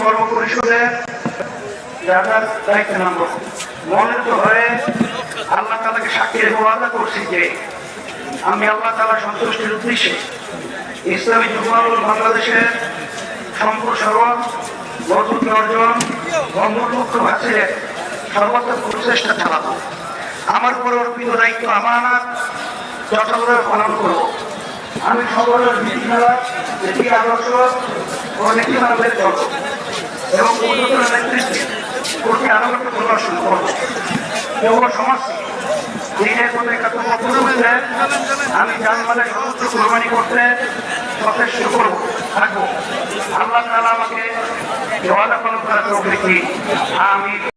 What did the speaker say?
কর্ম পরিষদের যার দায়িত্ব নামব মনোনীত হয়ে আল্লাহ তালাকে সাক্ষী রেখে করছি যে আমি আল্লাহ তালা সন্তুষ্টির ইসলামী যুবদল বাংলাদেশের সম্প্রসারণ মজবুত অর্জন বঙ্গলক্ষ ভাষের সর্বাত্মক প্রচেষ্টা চালাবো। আমার উপর অর্পিত দায়িত্ব আমানত, যথাযথ পালন করব। আমি সকলের নীতিমালা নীতি আদর্শ ও নীতিমালা মেনে এবং উন্নত নেতৃত্বে করতে আনুগত্য প্রদর্শন করবে যুব সমাজকে দিনের প্রতি একাত্ম পূর্বে আমি জানমালের সমস্ত কোরবানি করতে যথেষ্ট করব, থাকব। আল্লাহ তালা আমাকে জওয়াদা পালন করার। আমি